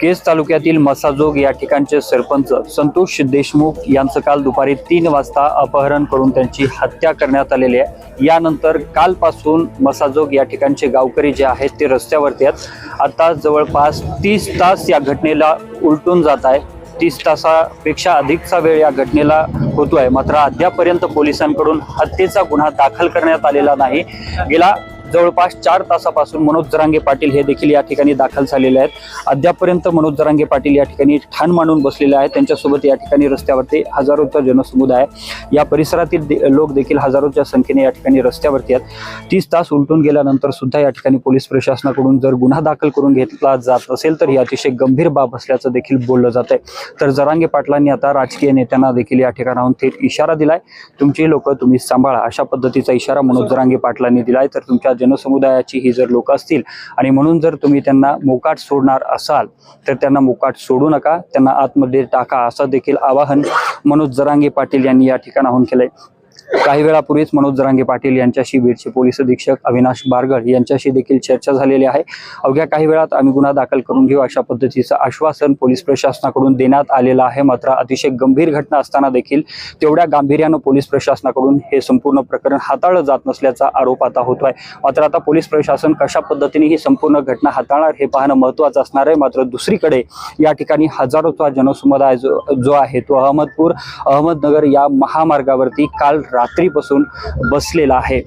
केस तालुक्यातील मसाजोग या ठिकाणचे सरपंच संतोष देशमुख यांचं काल दुपारी तीन वाजता अपहरण करून त्यांची हत्या करण्यात आलेली आहे. यानंतर कालपासून मसाजोग या ठिकाणचे गावकरी जे आहेत ते रस्त्यावरती आहेत. आता जवळपास तीस तास या घटनेला उलटून जात आहे. तीस तासापेक्षा अधिकचा वेळ या घटनेला होतो आहे मात्र अद्यापर्यंत पोलिसांकडून हत्येचा गुन्हा दाखल करण्यात आलेला नाही. गेला जवळपास चार तासापासून मनोज जरांगे पाटील हे देखील या ठिकाणी दाखल झालेले आहेत. अद्यापर्यंत मनोज जरांगे पाटील या ठिकाणी ठाण मांडून बसलेले आहेत. त्यांच्यासोबत या ठिकाणी रस्त्यावरती हजारोचा जनसमुदाय या परिसरातील दे- लोक देखील हजारोच्या संख्येने या ठिकाणी रस्त्यावरती आहेत. तीस तास उलटून गेल्यानंतर सुद्धा या ठिकाणी पोलीस प्रशासनाकडून जर गुन्हा दाखल करून घेतला जात असेल तर ही अतिशय गंभीर बाब असल्याचं देखील बोललं जात आहे. तर जरांगे पाटलांनी आता राजकीय नेत्यांना देखील या ठिकाणाहून थेट इशारा दिलाय. तुमची लोक तुम्ही सांभाळा. अशा पद्धतीचा इशारा मनोज जरांगे पाटलांनी दिलाय. तर तुमच्या जनसमुदायाची ही जर लोक असतील आणि म्हणून जर तुम्ही त्यांना मोकाट सोडणार असाल तर त्यांना मोकाट सोडू नका. त्यांना आतमध्ये टाका. असं देखील आवाहन मनोज जरांगे पाटील यांनी या ठिकाणाहून केलंय. काही वेळापूर्वीच मनोज जरांगे पाटील यांच्याशी बीडचे पोलीस अधीक्षक अविनाश बारगळ यांच्याशी देखील चर्चा झालेली आहे. अवघ्या काही वेळात आम्ही गुन्हा दाखल करून घेऊ अशा पद्धतीचं आश्वासन पोलीस प्रशासनाकडून देण्यात आलेलं आहे. मात्र अतिशय गंभीर घटना असताना देखील तेवढ्या गांभीर्यानं पोलीस प्रशासनाकडून हे संपूर्ण प्रकरण हाताळलं जात नसल्याचा आरोप आता होतोय. मात्र आता पोलीस प्रशासन कशा पद्धतीने ही संपूर्ण घटना हाताळणार हे पाहणं महत्वाचं असणार आहे. मात्र दुसरीकडे या ठिकाणी हजारोचा जनसमुदाय जो जो आहे तो अहमदपूर अहमदनगर या महामार्गावरती काल काल रात्रीपासून बसलेला आहे.